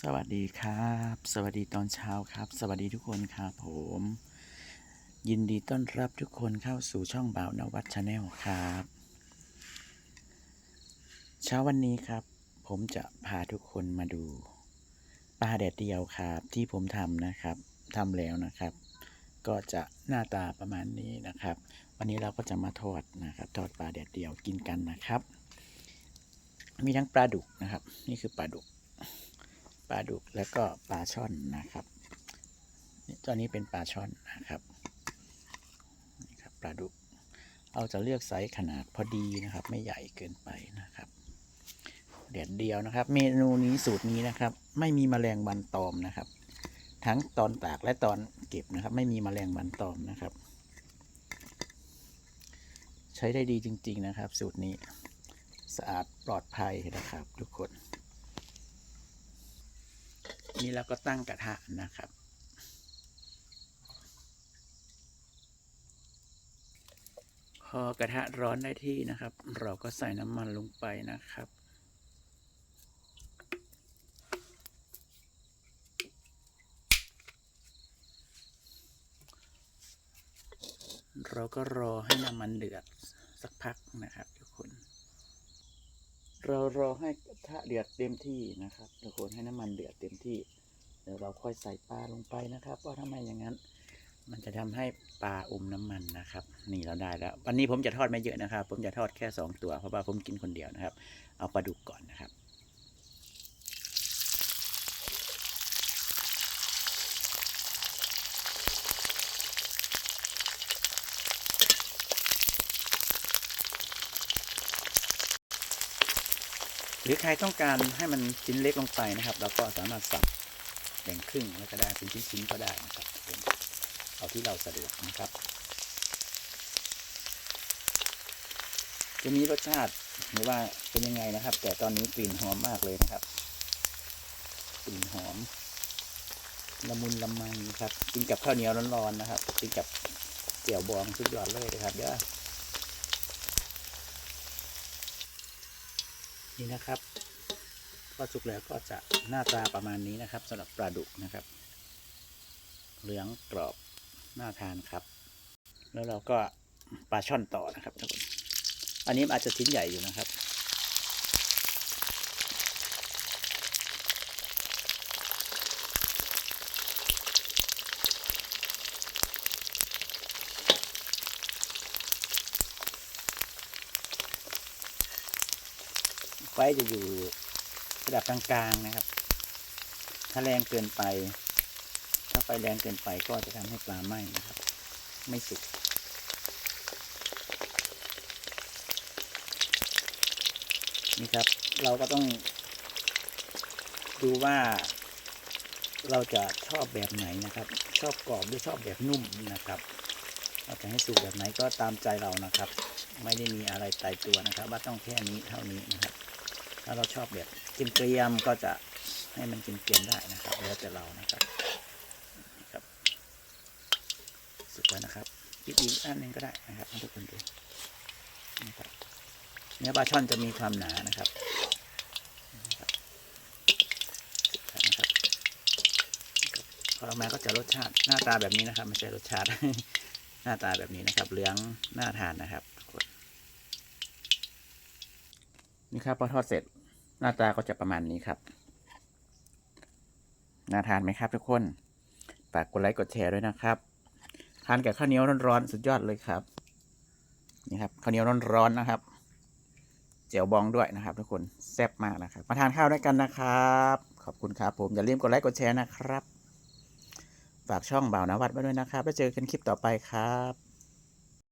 สวัสดีครับ สวัสดีตอนเช้าครับ สวัสดีทุกคนครับผม ยินดีต้อนรับทุกคนเข้าสู่ช่องบ่าวนวัดชาแนลครับ เช้าวันนี้ครับ ผมจะพาทุกคนมาดูปลาแดดเดียวครับ ที่ผมทำนะครับทำแล้วนะครับ ก็จะหน้าตาประมาณนี้นะครับ วันนี้เราก็จะมาทอดนะครับ ทอดปลาแดดเดียวกินกันนะครับ มีทั้งปลาดุกนะครับ นี่คือปลาดุก ลาดุกแล้วก็ปลาช่อนนะครับตัวนี้เป็นปลาช่อนนะครับนี่ครับปลาดุก เราจะเลือกไซส์ขนาดพอดีนะครับ ไม่ใหญ่เกินไปนะครับเด็ดเดียวนะครับ เมนูนี้สูตรนี้นะครับ ไม่มีแมลงวันตอมนะครับ ทั้งตอนตากและตอนเก็บนะครับ ไม่มีแมลงวันตอมนะครับ ใช้ได้ดีจริง ๆนะครับ สูตรนี้สะอาดปลอดภัยนะครับ ทุกคน นี่เราก็ตั้งกระทะนะครับ พอกระทะร้อนได้ที่นะครับ เราก็ใส่น้ำมันลงไปนะครับเราก็รอให้น้ำมันเดือดสักพักนะครับ ทุกคน เรารอให้กระทะเดือดเต็มที่นะครับ ทุกคนให้น้ำมันเดือดเต็มที่ เดี๋ยวเราค่อยใส่ปลาลงไปนะครับเพราะถ้าไมอย่างนั้น มันจะทำให้ปลาอมน้ำมันนะครับ นี่เราได้แล้ววันนี้ผมจะทอดไม่เยอะนะครับ ผมจะทอดแค่สองตัว เพราะว่าผมกินคนเดียวนะครับ เอาปลาดุกก่อนนะครับหรือใครต้องการให้มันชิ้นเล็กลงไปนะครับ เราก็สามารถสับ แบ่งครึ่งแล้วก็ได้เป็นชิ้นๆก็ได้นะครับเอาที่เราสะดวกนะครับ จะมีรสชาติหรือว่าเป็นยังไงนะครับ แต่ตอนนี้กลิ่นหอมมากเลยนะครับกลิ่นหอมละมุนละไมครับกินกับข้าวเหนียวร้อนๆนะครับกินกับเจียวบองสุดยอดเลยนะครับเดี๋ยวนี่นะครับ พอสุกแล้วก็จะหน้าตาประมาณนี้นะครับสำหรับปลาดุกนะครับ เหลืองกรอบน่าทานครับ แล้วเราก็ปลาช่อนต่อนะครับทุกคนอันนี้อาจจะชิ้นใหญ่อยู่นะครับไฟจะอยู่ ระดับกลางๆนะครับ ถ้าแรงเกินไป ถ้าไฟแรงเกินไปก็จะทำให้ปลาไหม้นะครับ ไม่สุกนี่ครับ เราก็ต้องดูว่าเราจะชอบแบบไหนนะครับ ชอบกรอบหรือชอบแบบนุ่มนะครับเราจะให้สุกแบบไหนก็ตามใจเรานะครับ ไม่ได้มีอะไรตายตัวนะครับ ว่าต้องแค่นี้เท่านี้นะครับ ถ้าเราชอบแบบเกรียมก็จะให้มันเกรียมได้นะครับ แล้วแต่เรานะครับนี่ครับสุดแล้วนะครับอีกอีกอันหนึงก็ได้นะครับให้ทุกคนดูนะครับเนื้อปลาช่อนจะมีความหนานะครับนะครับสุดแล้วนะครับนะครับพอออกมาก็จะรสชาติหน้าตาแบบนี้นะครับ ไม่ใช่รสชาติ หน้าตาแบบนี้นะครับ เหลืองน่าทานนะครับทุกคนนี่ครับพอทอดเสร็จ หน้าตาก็จะประมาณนี้ครับ น่าทานไหมครับทุกคน ฝากกดไลค์กดแชร์ด้วยนะครับ ทานกับข้าวเหนียวร้อนๆสุดยอดเลยครับ นี่ครับข้าวเหนียวร้อนๆนะครับเจียวบองด้วยนะครับ ทุกคนแซ่บมากนะครับ มาทานข้าวด้วยกันนะครับ ขอบคุณครับผมอย่าลืมกดไลค์กดแชร์นะครับ ฝากช่องบ่าวนวัดไว้ด้วยนะครับ แล้วเจอกันคลิปต่อไปครับ